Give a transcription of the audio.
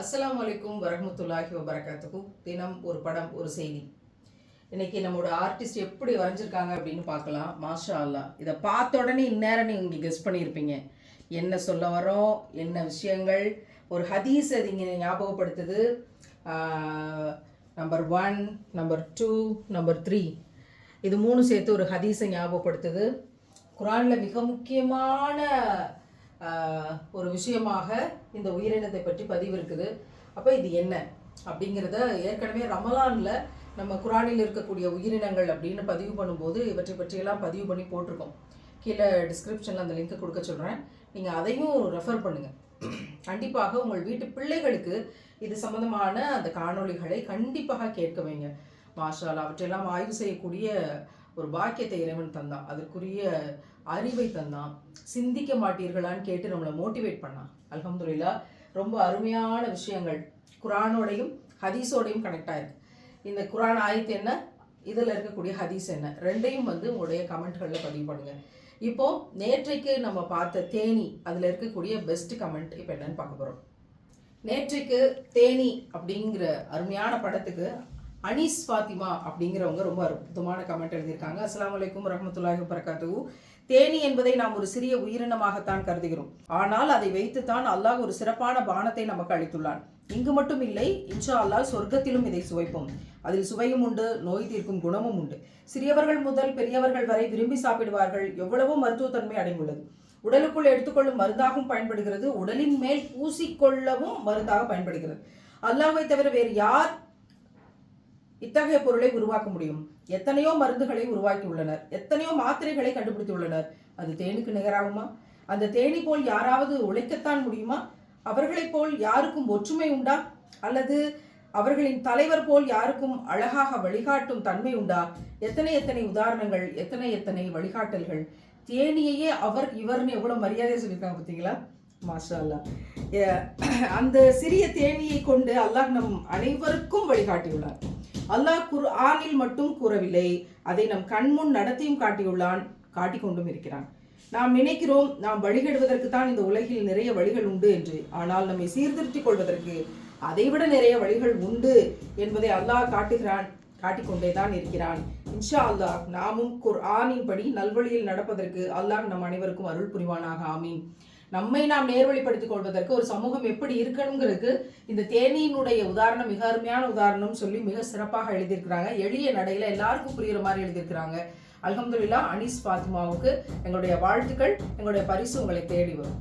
அஸ்லாம் வலைக்கும் வரமத்துல்லாஹி வபரகாத்துக்கும் தினம் ஒரு படம் ஒரு செய்தி. இன்னைக்கு நம்மளோட ஆர்டிஸ்ட் எப்படி வரைஞ்சிருக்காங்க அப்படின்னு பார்க்கலாம். மாஷா அல்லாஹ் இதை பார்த்த உடனே இந்நேரம் நீங்கள் கெஸ் பண்ணியிருப்பீங்க. என்ன சொல்ல வரோம் என்ன விஷயங்கள்? ஒரு ஹதீஸ் அது இங்கே ஞாபகப்படுத்துது. Number one number two number three இது மூணு சேர்த்து ஒரு ஹதீஸை ஞாபகப்படுத்துது. குரானில் மிக முக்கியமான ஒரு விஷயமாக இந்த உயிரினத்தை பற்றி பதிவு இருக்குது அப்போ இது என்ன? அப்படிங்கிறத ஏற்கனவே ரமலானில் நம்ம குரானில் இருக்கக்கூடிய உயிரினங்கள் அப்படின்னு பதிவு பண்ணும்போது இவற்றை பற்றியெல்லாம் பதிவு பண்ணி போட்டிருக்கோம். கீழே டிஸ்கிரிப்ஷனில் அந்த லிங்க்கை கொடுக்க சொல்கிறேன் நீங்கள் அதையும் ரெஃபர் பண்ணுங்கள் கண்டிப்பாக உங்கள் வீட்டு பிள்ளைகளுக்கு இது சம்மந்தமான அந்த காணொளிகளை கண்டிப்பாக கேட்க வைங்க. மாஷால் அவற்றையெல்லாம் ஆய்வு செய்யக்கூடிய ஒரு பாக்கியத்தை இறைவன் தந்தான். அதற்குரிய அறிவை தந்தான். சிந்திக்க மாட்டீர்களான்னு கேட்டு நம்மளை மோட்டிவேட் பண்ணான். அலமதுல்லா ரொம்ப அருமையான விஷயங்கள் குரானோடையும் ஹதீஸோடையும் கனெக்ட் ஆயிருக்கு. இந்த குரான் ஆயத்து என்ன? இதில் இருக்கக்கூடிய ஹதீஸ் என்ன? ரெண்டையும் வந்து உங்களுடைய கமெண்ட்களில் பதிவு பண்ணுங்க. இப்போ நேற்றைக்கு நம்ம பார்த்த தேனி அதில் இருக்கக்கூடிய பெஸ்ட் கமெண்ட் இப்போ என்னன்னு பார்க்க போகிறோம் நேற்றைக்கு தேனி அப்படிங்கிற அருமையான படத்துக்கு அனீஸ் ஃபாத்திமா அப்படிங்கிறவங்க ரொம்ப அற்புதமான கமெண்ட் எழுதியிருக்காங்க. அஸ்லாம் அலைக்கும் ரஹமத்துல்லாஹி வரகாத்து தேனி என்பதை நாம் ஒரு சிறிய உயிரினமாகத்தான் கருதுகிறோம். ஆனால் அதை வைத்துத்தான் அல்லாஹ் ஒரு சிறப்பான பானத்தை நமக்கு அளித்துள்ளான். இங்கு மட்டும் இல்லை இன்ஷா அல்லாஹ் சொர்க்கத்திலும் இதை சுவைப்போம். அதில் சுவையும் உண்டு நோய் தீர்க்கும் குணமும் உண்டு. சிறியவர்கள் முதல் பெரியவர்கள் வரை விரும்பி சாப்பிடுவார்கள். எவ்வளவோ மருத்துவத்தன்மை அடைந்துள்ளது. உடலுக்குள் எடுத்துக்கொள்ளும் மருந்தாகவும் பயன்படுகிறது. உடலின் மேல் பூசிக்கொள்ளவும் மருந்தாக பயன்படுகிறது. அல்லாஹை தவிர வேறு யார் இத்தகைய பொருளை உருவாக்க முடியும். எத்தனையோ மருந்துகளை உருவாக்கியுள்ளனர். எத்தனையோ மாத்திரைகளை கண்டுபிடித்துள்ளனர். அது தேனுக்கு நிகராகுமா? அந்த தேனி போல் யாராவது உழைக்கத்தான் முடியுமா? அவர்களைப் போல் யாருக்கும் ஒற்றுமை உண்டா? அல்லது அவர்களின் தலைவர் போல் யாருக்கும் அழகாக வழிகாட்டும் தன்மை உண்டா? எத்தனை எத்தனை உதாரணங்கள் எத்தனை எத்தனை வழிகாட்டல்கள். தேனியையே அவர் இவர்னு எவ்வளவு மரியாதை சொல்லியிருக்காங்க பார்த்தீங்களா? மாஷா அல்லாஹ் அந்த சிறிய தேனியை கொண்டு அல்லாஹ் நம் அனைவருக்கும் வழிகாட்டியுள்ளார். அல்லாஹ் குர் ஆனில் மட்டும் கூறவில்லை. அதை நம் கண்முன் நடத்தியும் காட்டியுள்ளான் காட்டிக்கொண்டும் இருக்கிறான். நாம் நினைக்கிறோம் நாம் வழிகெடுவதற்கு தான் இந்த உலகில் நிறைய வழிகள் உண்டு என்று. ஆனால் நம்மை சீர்திருத்திக் கொள்வதற்கு அதைவிட நிறைய வழிகள் உண்டு என்பதை அல்லாஹ் காட்டுகிறான் காட்டிக்கொண்டே தான் இருக்கிறான். இன்ஷா அல்லாஹ் நாமும் குர் ஆனின் படி நல்வழியில் நடப்பதற்கு அல்லாஹ் நம் அனைவருக்கும் அருள் புரிவானாக. ஆமீன். நம்மை நாம் நேர்வழிப்படுத்திக் கொள்வதற்கு ஒரு சமூகம் எப்படி இருக்கணுங்கிறதுக்கு இந்த தேனியினுடைய உதாரணம் மிக அருமையான உதாரணம் சொல்லி மிக சிறப்பாக எழுதியிருக்கிறாங்க. எளிய நடையில எல்லாருக்கும் புரியுற மாதிரி எழுதியிருக்கிறாங்க. அலமதுல்லா அனீஸ் பாத்மாவுக்கு எங்களுடைய வாழ்த்துக்கள். எங்களுடைய பரிசு உங்களை தேடி வரும்.